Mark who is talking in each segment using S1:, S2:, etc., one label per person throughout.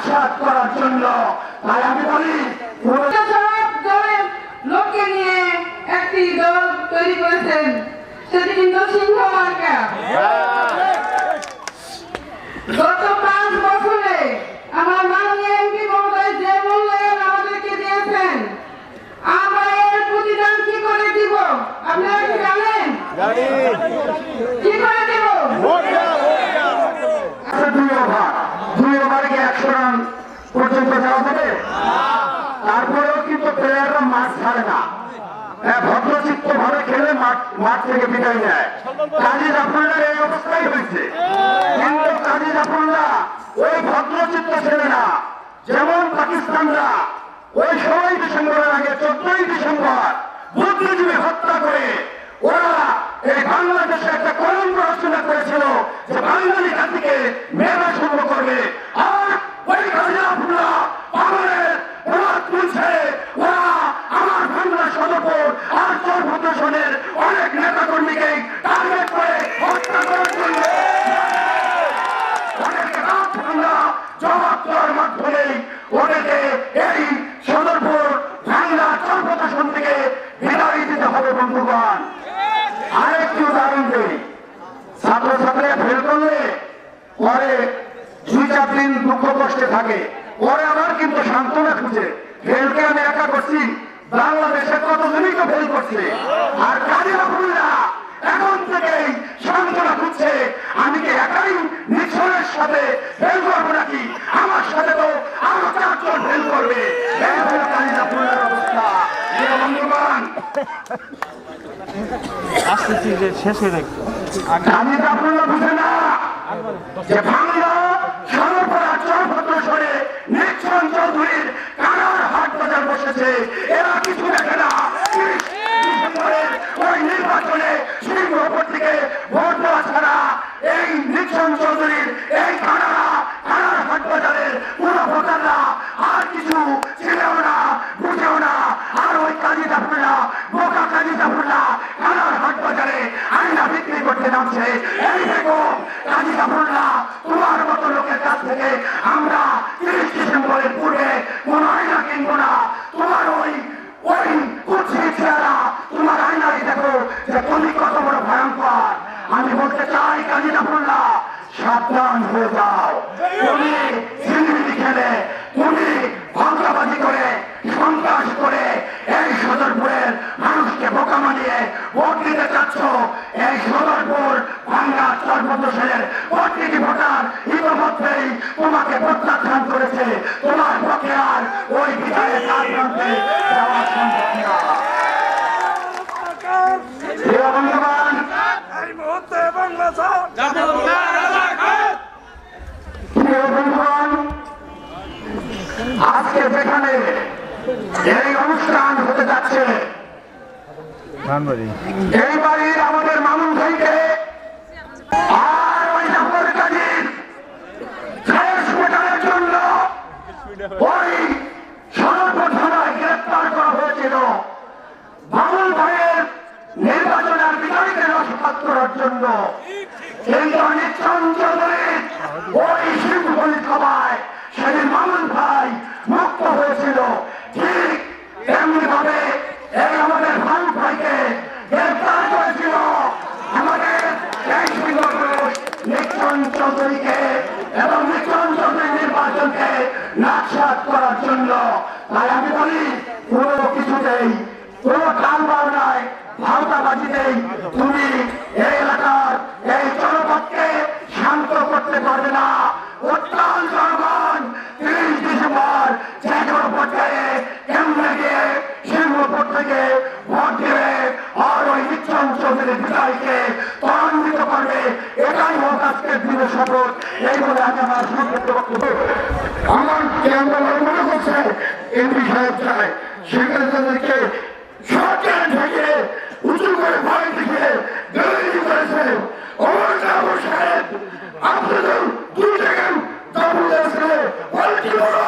S1: সাক্ষাৎ করার জন্য। তাই আমি বলি লোককে নিয়ে একটি দল তৈরি করেছেন সেটি কিন্তু সিংহ মার্কা। গত পাঁচ বছরে আমার মাননীয় এমপি মহোদয় যে মূল্যায়ন আমাদেরকে দিয়েছেন আমরা এর প্রতিদান কি করে দিব? আপনারা কি জানেন?
S2: ছাড়ে না। হ্যাঁ মাঠ ভদ্রচিত্ত ছেলে না। যেমন পাকিস্তানরা ওই ষোলোই ডিসেম্বরের আগে, চোদ্দই ডিসেম্বর বুদ্ধিজীবী হত্যা করে ওরা এই বাংলাদেশে একটা কলঙ্ক রচনা করেছিল যে বাঙালি জাতিকে মেলা শুরু করবে আর ওই গাজিয়াপুরা পাগলের রাত তুলছে ওরা আমার বাংলা সদরপুর আর চরভদ্রসনের অনেক নেতা কর্মীকে টার্গেট করে হত্যা করার জন্য ওদেরকে রাত বাংলা জবাব দেওয়ার মাধ্যমে ওদেরকে এই সদরপুর বাংলা চরভদ্রসন থেকে বিদায় দিতে হবে বন্ধুগণ, আরেকটি উদাহরণ দিই ছাত্রছাত্রীরা ফেল করলে পরে দুই চার দিন দুঃখ কষ্টে থাকে। পরে আবার কিন্তু সান্ত্বনা খুঁজে। ফেলকে আমি একা করছি, বাংলাদেশে কতজনই তো ফেল করছে? আর কাজের রহমুল্লাহ এখন থেকেই সান্ত্বনা খুঁজছে আমি কি একাই নিছনের সাথে ফেল করব নাকি আমার সাথে তো আরও চারজন ফেল করবে এই হলো কাজী রহমুল্লাহর অবস্থা প্রিয় বন্ধুগণ
S3: আসতেছি যে শেষ হয়ে যাক।
S2: আমি আপনারা বুঝে না। যে বাংলা সর্বপরা চরভদ্র সরে নিক্ষণ চৌধুরীর কানার হাট বাজার বসেছে। এরা কিছু দেখে না। ওই নির্বাচনে সিংহপুর থেকে ভোট দেওয়া ছাড়া এই নিক্ষণ চৌধুরীর এই কানারা কানার হাট বাজারের পুরো ভোটাররা আর কিছু ছিলেও না বুঝেও না আর ওই কাজী জাফরুল্লাহ বোকা কাজী জাফরুল্লাহ কানার হাট বাজারে আইনা বিক্রি নামছে এই দেখো কাজী জাফরুল্লাহ তোমার মতো লোকের কাছ থেকে আমরা তিরিশ ডিসেম্বরের পূর্বে কোন আইনা কিনবো না তোমার ওই ওই কুচি চেহারা তোমার আয়নায় দেখো যে তুমি কত বড় ভয়ঙ্কর আমি বলতে চাই কাজী জাফরুল্লাহ সাবধান হয়ে যাও তুমি সিন্দিরি খেলে তুমি ভাঙ্গাবাজি করে সন্ত্রাস করে এই সদরপুরের মানুষকে বোকা মানিয়ে ভোট দিতে চাচ্ছ এই সদরপুর ভাঙ্গা চর্মদোষের প্রতিটি ভোটার ইতিমধ্যেই তোমাকে প্রত্যাখ্যান করেছে। তোমার পক্ষে আর ওই যাওয়া সম্ভব না। আজকে যেখানে এই অনুষ্ঠান হতে যাচ্ছে এই বাড়ির আমাদের মামুন ভাইকে ওই সর্বধারায় গ্রেপ্তার করা হয়েছিল। বাবুল ভাইয়ের নির্বাচনের বিতর্কে রসপাত করার জন্য। কিন্তু নিচ্ছন চৌধুরীর ওই সভায় সেদিন মামুন ভাই মুক্ত হয়েছিল। ঠিক তেমনি ভাবে এই আমাদের ভাই ভাইকে গ্রেপ্তার করেছিল আমাদের এই সিংহপুরুষ নিক্ষণ চৌধুরীকে এবং নিক্ষণ চৌধুরীর নির্বাচনকে করার জন্য। তাই আমি বলি, কোনো কিছুতেই, কোনো টালবার নাই ভাওতাবাজিতেই তুমি এই এলাকার এই জনপদকে শান্ত করতে পারবে না। ভোট আর ওই নিচ্ছন চৌধুরী বিজয়কে ত্বরান্বিত করবে। আজকের দিনের শপথ এই বলে আজ আমার সংক্ষিপ্ত বক্তব্য। আমার কেন্দ্র মনে করছে? এমপি সাহেব চায়। সেখানে তাদেরকে সরকার থেকে উঁচু করে ভয় দেখিয়ে করেছে আপনাদের দুই জায়গায় দাবি আছে কি বড়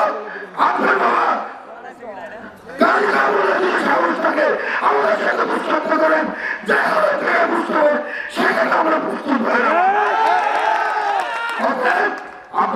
S2: আপনার বাবা গাড়ি দাবুলের যে সাহস থাকে আমাদের সাথে প্রস্তাব করেন যেখানে থেকে বুঝতে হবে সেখানে আমরা প্রস্তুত হয়ে যাব অতএব আপনারা কোনো ভয় করেন না